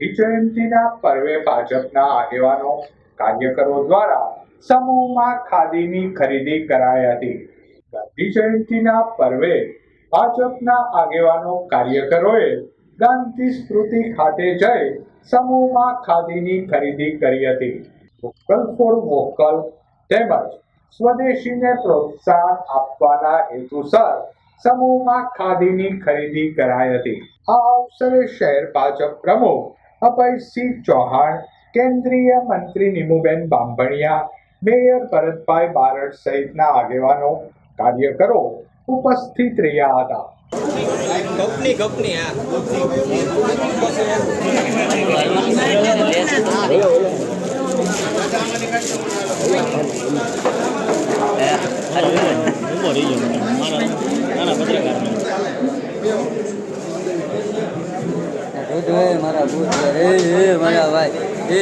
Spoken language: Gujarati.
જયંતિના પર્વે ભાજપના આગેવાનો કાર્યકરો દ્વારા સમૂહમાં ખાદીની ખરીદી કરાઈ હતી. ગાંધી જયંતિના પર્વે ભાજપના આગેવાનો કાર્યકરોએ ગાંધી સ્મૃતિ ખાતે જઈ સમૂહમાં ખાદીની ખરીદી કરી હતી. વોકલ ફોર વોકલ તેમજ સ્વદેશીને પ્રોત્સાહન આપવાના હેતુસર સમૂહમાં ખાદીની ખરીદી કરાઈ હતી. આ અવસરે શહેર ભાજપ પ્રમુખ અભયસિંહ ચૌહાણ, કેન્દ્રીય મંત્રી નીમુબેન બાંભણિયા, મેયર ભરતભાઈ બારડ સહિતના આગેવાનો કાર્યકરો ઉપસ્થિત રહ્યા હતા. કંપની કંપની હા. મારા ભૂત એ મારા ભાઈ. એ